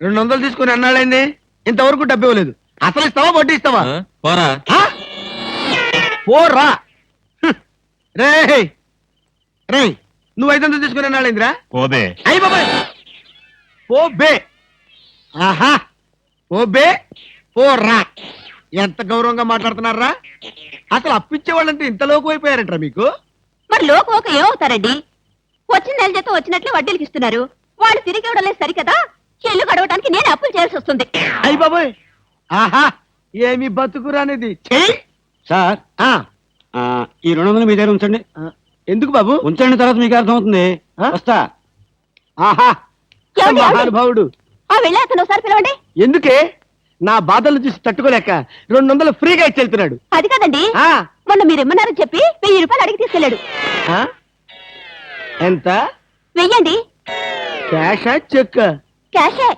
రెండు వందలు తీసుకుని అన్నాళ్ళైంది? ఇంతవరకు డబ్బు ఇవ్వలేదు. అసలు ఇస్తావా? వడ్డీ ఇస్తావా? పోరా. ఆ? పోరా. రేయ్. రేయ్ నువ్వు ఐదు వందలు తీసుకుని అన్నాళ్ళైందిరా? పోదే. అయ్యి బాబాయ్. పో బే ఆహా. పో బే పోరా. ఎంత గౌరవంగా మాట్లాడుతున్నారా? అసలు అప్పిచ్చే వాళ్ళంటే ఇంత లోకు అయిపోయారంటారా మీకు? మరి లోకం ఒక ఏమవుతారండి? వచ్చిన నెల జీతం వచ్చినట్లు వడ్డీలకి ఇస్తున్నారు వాళ్ళు తిరిగి ఇవ్వడం లేదు సరికదా? ఇల్లు గడవడానికి నేను అప్పులు చేయాల్సి వస్తుంది. అయ్యి బాబాయ్! ఆహా! ఏమి బతుకురానిది? సార్. ఆ, ఆ, ఈ రెండు వందలు మీ దగ్గర ఉంచండి. ఎందుకు బాబు? ఉంచండి తర్వాత మీకు అర్థమవుతుంది. ఆ? వస్తా. ఆహా! ఏమండి, ఏమండి? మహానుభావుడు. ఆ వెళ్ళే అతను ఒకసారి పిలవండి. ఎందుకే? నా బాధలు చూసి తట్టుకోలేక రెండు వందలు ఫ్రీగా ఇచ్చి వెళ్తున్నాడు అది కాదండి. ఆ, మొన్న మీరు ఇమ్మన్నారని చెప్పి వెయ్యి రూపాయలు అడిగి తీసుకెళ్ళాడు. ఆ? ఎంత? వెయ్యండి. క్యాషా చెక్ క్యాషే.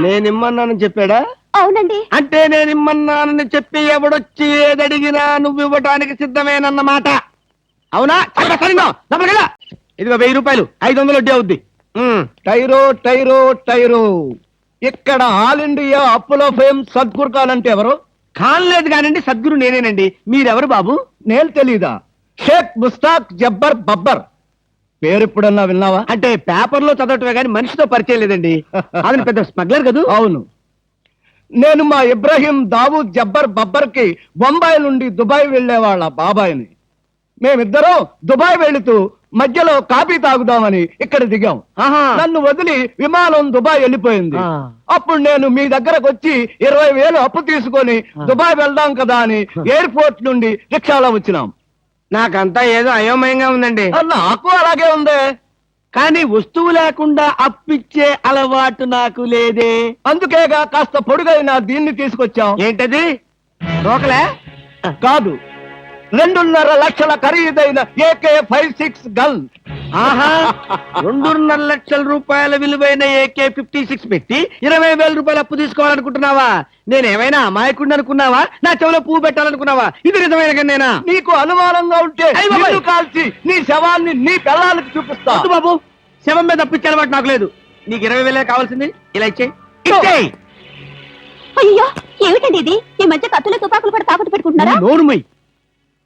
నేను ఇమ్మన్నానని చెప్పాడా? అవునండి. అంటే నేను ఇమ్మన్నానని చెప్పి ఎవడొచ్చి ఏదడిగినా నువ్వు ఇవ్వటానికి సిద్ధమేనన్నమాట. అవునా? డబ్బులు ఇదిగో వెయ్యి రూపాయలు. ఐదు వందలు వడ్డీ అవుద్ది. టైరో టైరో టైరో. ఇక్కడ ఆల్ ఇండియా అప్పులో ఫేమ్ సద్గురు అంటే ఎవరు? ఖాన్ లేదు కానండి సద్గురు నేనేనండి. మీరెవరు బాబు? నేను తెలీదా? షేక్ ముస్తాక్ జబ్బర్ బబ్బర్. పేరు ఎప్పుడన్నా విన్నావా? అంటే పేపర్లో చదవటమే కానీ మనిషితో పరిచయం లేదండి. అతను పెద్ద స్మగ్లర్ కదా? అవును. నేను మా ఇబ్రాహీం దావూద్ జబ్బర్ బబ్బర్కి బొంబాయి నుండి దుబాయ్ వెళ్ళే వాళ్ళ బాబాయిని. మేమిద్దరం దుబాయ్ వెళుతూ మధ్యలో కాఫీ తాగుదామని ఇక్కడ దిగాం. నన్ను వదిలి విమానం దుబాయ్ వెళ్ళిపోయింది. అప్పుడు నేను మీ దగ్గరకు వచ్చి ఇరవై వేలు అప్పు తీసుకొని దుబాయ్ వెళ్దాం కదా అని ఎయిర్పోర్ట్ నుండి రిక్షాలో వచ్చినాం. నాకంతా ఏదో అయోమయంగా ఉందండి. నాకు అలాగే ఉంది. కానీ వస్తువు లేకుండా అప్పిచ్చే అలవాటు నాకు లేదే. అందుకేగా కాస్త పొడుగైన దీన్ని తీసుకొచ్చాం. ఏంటది? రోకలే? కాదు. రెండున్నర లక్షల ఖరీదైన ఏకే ఫైవ్ సిక్స్ గన్ ఆహా రెండున్నర లక్షల రూపాయల విలువైన ఏకే ఫిఫ్టీ సిక్స్ పెట్టి ఇరవై వేల రూపాయలు అప్పు తీసుకోవాలనుకుంటున్నావా? నేను ఏమైనా అమాయకుడిని అనుకున్నావా? నా చెవిలో పువ్వు పెట్టాలనుకున్నావా? ఇది నిజమైన కన్నేనా నీకు అనుమానంగా ఉంటే నిన్ను కాల్చి నీ శవాన్ని నీ పిల్లలకి చూపిస్తా. బాబు శవం మీద అప్పిచ్చే అలవాటు నాకు లేదు. నీకు ఇరవై వేలే కావాల్సింది ఇలా ఇచ్చేయి. ఇచ్చేయి! అయ్యో ఏమిటండి ఇది? ఈ మధ్య కత్తులు తుపాకులు కూడా తాకట్టు పెట్టుకుంటున్నారా? నోరుమై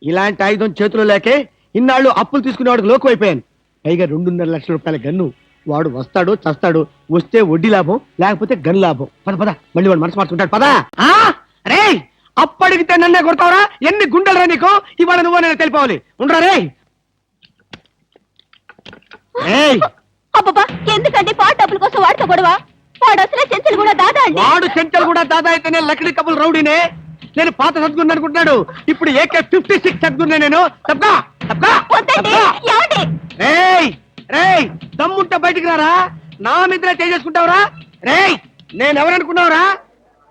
ఇలాంటి ఆయుధం చేతిలో లేకే ఇన్నాళ్ళు అప్పులు తీసుకునేవాడికి లోకు అయిపోయాను పైగా రెండున్నర లక్షల రూపాయల గన్ను వాడు వస్తాడు చస్తాడు వస్తే వడ్డీ లాభం లేకపోతే గన్ లాభం. పద పద. మళ్ళీ వాడు మనసు మార్చుకుంటాడు. పద. ఆ? రే అప్పడిగితే నన్నే కొడతావరా? ఎన్ని గుండెలరా నీకు? ఇవాళ నువ్వు నేను తెలిపోవాలి. ఉండరా రే ఏయ్ అబ్బబ్బా ఎందుకండి పాట డబ్బుల కోసం వాడితో గొడవ? వాడు అసలే చెంచులు కూడా దాదా అండి. వాడు చెంచలు కూడా దాదా అయితేనే లక్డీ కబుల్ రౌడీనే. నేను పాత సద్గురు అనుకుంటున్నాడు. ఇప్పుడు ఏకే ఫిఫ్టీ సిక్స్ సద్గురునే నేను. వద్దండి. ఏమండి? రేయ్ రేయ్ దమ్ముంటే బయటికి రారా? నా మీద చేసుకుంటావురా రేయ్ నేను ఎవరనుకున్నావురా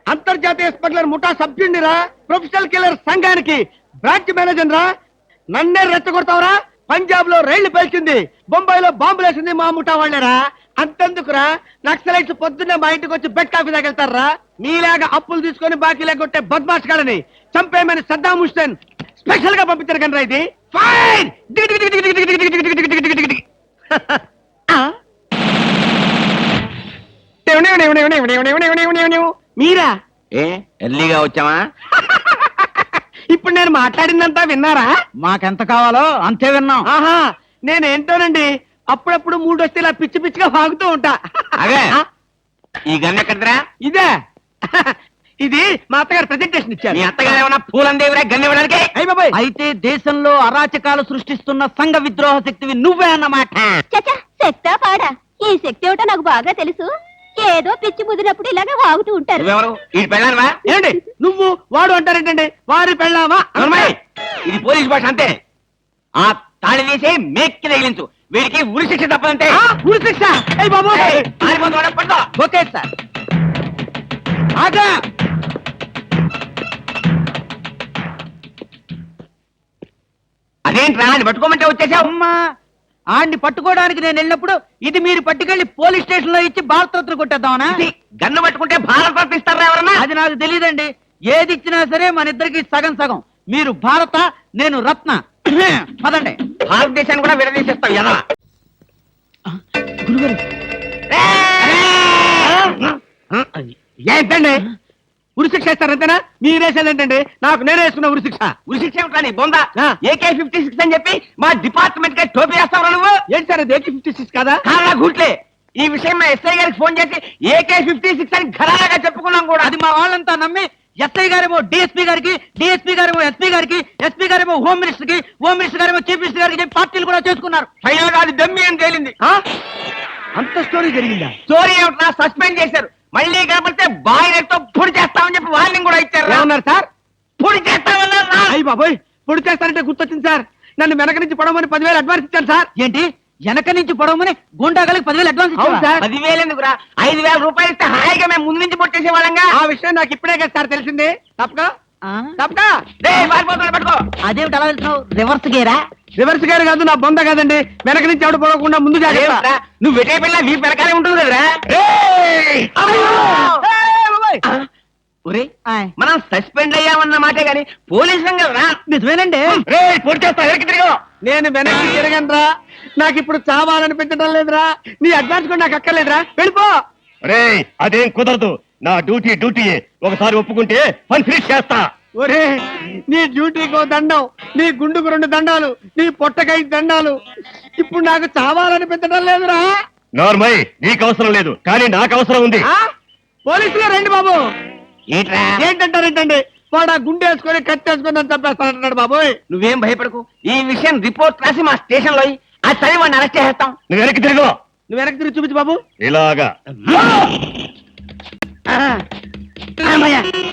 అంతర్జాతీయ స్మగ్లర్ ముఠా సభ్యుడిరా ప్రొఫెషనల్ కిల్లర్ సంఘానికి బ్రాంచ్ మేనేజర్ రా నన్నే రెచ్చగొడతావురా? పంజాబ్లో రైళ్ళు పేల్చింది బొంబాయిలో బాంబులేసింది మా ముఠా వాళ్ళరా? అంతెందుకురా? నక్సలైట్స్ పొద్దున్నే మా ఇంటికి వచ్చి బెడ్ కాఫీ తాగెళ్తారా? నీలాగా అప్పులు తీసుకొని బాకీ లేకొట్టే బద్మాష్ గాలని చంపేయమని సద్దాం హుస్సేన్ స్పెషల్గా పంపించారు కనరా ఇది. ఫైర్ మీరా? ఏ ఎర్లీగా వచ్చామా ఇప్పుడు నేను మాట్లాడిందంతా విన్నారా? మాకెంత కావాలో అంతే విన్నాం. ఆహా నేనేంటోనండి? అప్పుడప్పుడు మూడు వస్తే ఇలా పిచ్చి పిచ్చిగా వాగుతూ ఉంటా. అదే. ఈ గన్ ఎక్కడరా ఇదే. ఇది మా అత్తగారు ప్రెజెంటేషన్ ఇచ్చారు. మీ అత్తగారు ఏమన్నా పూలందేవిరా గన్ ఇవ్వడానికి? అయ్య బాబాయ్. అయితే దేశంలో అరాచకాలు సృష్టిస్తున్న సంఘ విద్రోహ శక్తివి నువ్వే అన్నమాట. చచ్చా శక్తా పాడా? ఈ శక్తి ఏమిటో నాకు బాగా తెలుసు. ఏదో పిచ్చి ముదిరినప్పుడు ఇలాగే వాగుతూ ఉంటారు. నువ్వెవరు? ఈ పెళ్ళానువా? ఏంటి నువ్వు వాడు అంటారేంటండి? వారి పెళ్ళావా? ఇది పోలీస్ భాష అంతే. ఆ తాళి తీసి మేక్కి తగిలించు. వీడికి ఉరి శిక్ష తప్పదంటే ఆ, ఉరి శిక్ష. Okay sir. ఆగా! అది పట్టుకోమంటే వచ్చేసావు? అమ్మా ఆడిని పట్టుకోవడానికి నేను వెళ్ళినప్పుడు ఇది మీరు పట్టుకెళ్ళి పోలీస్ స్టేషన్లో ఇచ్చి భారతరత్న కొట్టేద్దామనా? గన్ను పట్టుకుంటే భారత ఇస్తారా ఎవరన్నా? అది నాకు తెలియదండి ఏది ఇచ్చినా సరే మన ఇద్దరికి సగం సగం. మీరు భారత నేను రత్న. పదండి. భారతదేశాన్ని కూడా విడదీసేస్తావు ఎలా గురుగారు. ఏంటండి ఉరిశిక్ష ఇస్తారు అంతేనా? మీరేసేది ఏంటండి? నాకు నేనే వేసుకున్న ఉరిశిక్ష. ఉరిశిక్ష ఏమిట్రా నీ బొంద. ఏకే ఫిఫ్టీ సిక్స్ అని చెప్పి మా డిపార్ట్మెంట్కి టోపీ వేస్తావు నువ్వు? ఏంటి సార్ అది ఫిఫ్టీ సిక్స్ కదా? కాలా గుట్లే ఈ విషయం మా ఎస్ఐ గారికి ఫోన్ చేసి ఏకే ఫిఫ్టీ సిక్స్ అని ఘరాగా చెప్పుకున్నాం కూడా. అది మా వాళ్ళంతా నమ్మి ఎస్ఐ గారేమో డిఎస్పీ గారికి డిఎస్పీ గారేమో ఎస్పీ గారికి ఎస్పీ గారేమో హోమ్ మినిస్టర్కి హోమ్ మినిస్టర్ గారేమో చీఫ్ మినిస్టర్ గారికి పార్టీలు కూడా చేసుకున్నారు. ఫైనల్గా అది దమ్మి అని తేలింది? అంత స్టోరీ జరిగిందా? స్టోరీ ఏమిట్రా? సస్పెండ్ చేశారు. మళ్ళీ కనపడితే బాయిలర్తో పొడి చేస్తామని చెప్పి వార్నింగ్ కూడా ఇచ్చారు ఏమన్నారు సార్? పొడి చేస్తామన్నారు. అయ్యి బాబోయ్ పొడి చేస్తారంటే గుర్తొచ్చింది సార్. నన్ను వెనక నుంచి పడమని పదివేలు అడ్వాన్స్ ఇచ్చాను సార్. ఏంటి? వెనక నుంచి పొడవమని గుండాగలకి పదివేలు అడ్వాన్స్ అవును? సార్. పదివేలు ఎందుకురా? ఐదు వేల రూపాయలు ఇస్తే హాయిగా మేము ముందు నుంచి పొట్టేసే వాళ్ళంగా ఆ విషయం నాకు ఇప్పుడే కదా సార్ తెలిసింది. తప్పక? తప్పక? అదేమిటి అలా రివర్స్ గేరా? రివర్స్ గారు కాదు నా బొంద కాదండి. వెనక నుంచి ఎవడు పోకుండా ముందు జాగ్రత్త. నువ్వు వెటే పిల్ల మీ వెనకాలే ఉంటుంది కదరా. మనం సస్పెండ్ అయ్యామన్న మాటే గాని పోలీసులం కదరా నిజమేనండి. పొడి చేస్తా వెనక్కి తిరిగి. నేను వెనక్కి తిరగనరా. నాకు ఇప్పుడు చావాలనిపించడం లేదురా. నీ అడ్వాన్స్ కూడా నాకు అక్కర్లేదురా. వెళ్ళిపో. రే అదేం కుదరదు. నా డ్యూటీ డ్యూటీ ఒకసారి ఒప్పుకుంటే పని ఫినిష్ చేస్తా. ఒరే నీ డ్యూటీకో దండం నీ గుండుకు రెండు దండాలు నీ పొట్టకై దండాలు. ఇప్పుడు నాకు చావాలనిపించడం లేదురా. నార్మల్ నీకు అవసరం లేదు. కానీ నాకు అవసరం ఉంది. ఆ? పోలీసులు రండి బాబు. ఏంట్రా? ఏంటంటారు ఏంటండి వాడు ఆ గుండె వేసుకొని కత్తి వేసుకొని నన్ను చంపేస్తానంటున్నాడు బాబోయ్ నువ్వేం భయపడకు. ఈ విషయం రిపోర్ట్ రాసి మా స్టేషన్లో ఆ చదివి వాడిని అరెస్ట్ చేస్తాం నువ్వు వెనక్కి తిరుగు. నువ్వు వెనక్కి తిరిగి చూపించు బాబు. ఇలాగా.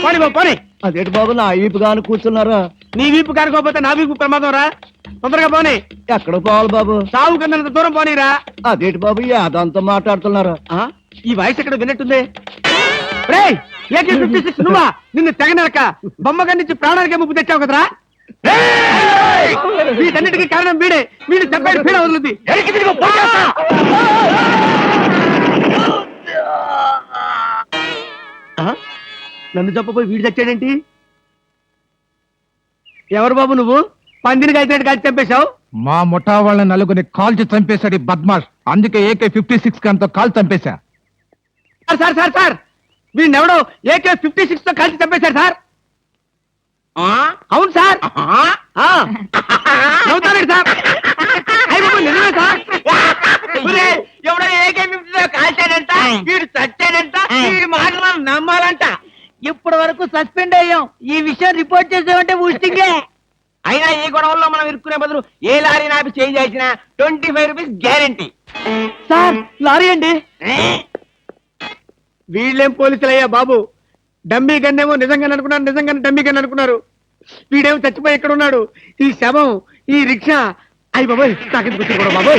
పోనీ బాబు పోనీ. అదేంటి బాబు నా ఈపు గాని కూర్చున్నారా? నీ వీపు కానుకోకపోతే నా వీపు ప్రమాదం రా. తొందరగా పోనీ. ఎక్కడ పోవాలి బాబు? సాగు కింద దూరం పోనీరా అదేంటి బాబు అదంతా మాట్లాడుతున్నారా? ఆ? ఈ వాయిస్ ఎక్కడ విన్నట్టుంది? రేయ్ ఏకే ఫిఫ్టీ సిక్స్ నువ్వా? నిన్ను తెగనరక బొమ్మగా నుంచి ప్రాణానికే ముప్పు తెచ్చావు కదరా! వీటన్నిటికీ కారణం వీడే. వీడు చెప్పాడు పీడ వదులుద్ది. నన్ను చెప్పపోయి వీడు చచ్చాడేంటి? ఎవరు బాబు నువ్వు? పందిని కలిసినట్టు కలిసి చంపేశావు? మా ముఠా వాళ్ళ నలుగురిని కాల్చి చంపేశాడు ఈ బద్మాష్. అందుకే ఏకే ఫిఫ్టీ సిక్స్ అంతా కాల్ చంపేశా. Sir sir sir sir! వీడిని ఎవడో ఏకే ఫిఫ్టీ సిక్స్తో కలిసి చంపేశారు సార్? అవును సార్. నవ్వుతారండి సార్? అయ్య బాబు నిజమే సార్. ఒరేయ్, ఎవడో ఏకే ఫిఫ్టీలో కాల్చాడంట వీడి వరకు సస్పెండ్ అయ్యాం? ఈ విషయం రిపోర్ట్ చేసామంటే ఊస్టింగే అయినా ఈ గొడవల్లో మనం ఇరుక్కునే బదులు ఏ లారీ నాపి చేంజ్ చేసినా twenty five rupees guarantee. Sir lorry అండి. వీళ్ళేం పోలీసులయ్యా బాబు? డమ్మీ గన్నేమో నిజంగానే అనుకున్నారు నిజంగానే డమ్మీ గన్ అనుకున్నారు. వీడేమో చచ్చిపోయి ఎక్కడ ఉన్నాడు ఈ శవం ఈ రిక్షా. అయ్యి బాబోయ్ నాకెందుకు వచ్చింది కూడా బాబోయ్?